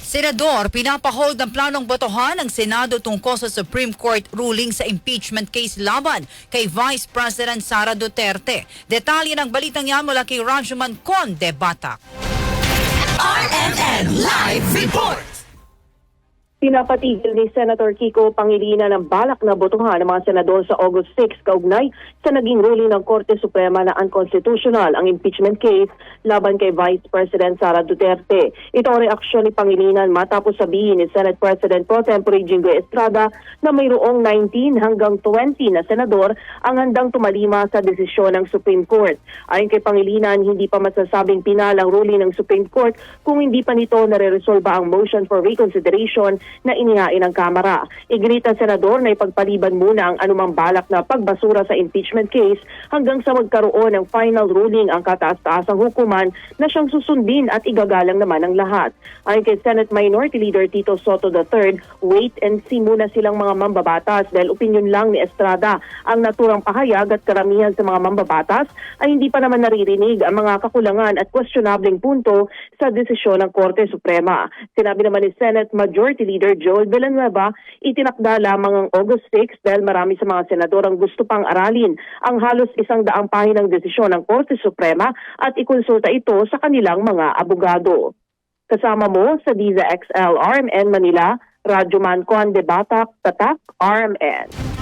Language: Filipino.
Senador, pinapahold ng planong botohan ng Senado tungkol sa Supreme Court ruling sa impeachment case laban kay Vice President Sara Duterte. Detalye ng balitang yan mula kay Rajuman Con de Batak. RMN Live Report! Pinapatigil ni Senator Kiko Pangilinan ang balak na botohan ng mga senador sa August 6 kaugnay sa naging ruling ng Korte Suprema na unconstitutional ang impeachment case laban kay Vice President Sara Duterte. Ito ang reaksyon ni Pangilinan matapos sabihin ni Senate President Pro Tempore Jingoy Estrada na mayroong 19 hanggang 20 na senador ang handang tumalima sa desisyon ng Supreme Court. Ayon kay Pangilinan, hindi pa masasabing pinal ang ruling ng Supreme Court kung hindi pa nito nare-resolba ang motion for reconsideration na inihain ng Kamara. Iginit ang senador na ipagpaliban muna ang anumang balak na pagbasura sa impeachment case hanggang sa magkaroon ng final ruling ang kataas-taasang hukuman na siyang susundin at igagalang naman ng lahat. Ayon kay Senate Minority Leader Tito Soto III, wait and see muna silang mga mambabatas dahil opinion lang ni Estrada ang naturang pahayag at karamihan sa mga mambabatas ay hindi pa naman naririnig ang mga kakulangan at questionabling punto sa desisyon ng Korte Suprema. Sinabi naman ni Senate Majority Leader Joel Villanueva, itinakda lamang ang August 6 dahil marami sa mga senador ang gusto pang aralin ang halos isang daang pahinang desisyon ng Korte Suprema at ikonsulta ito sa kanilang mga abogado. Kasama mo sa Diza XL RMN Manila, Radyo Man Conde Batak, Tatak, RMN.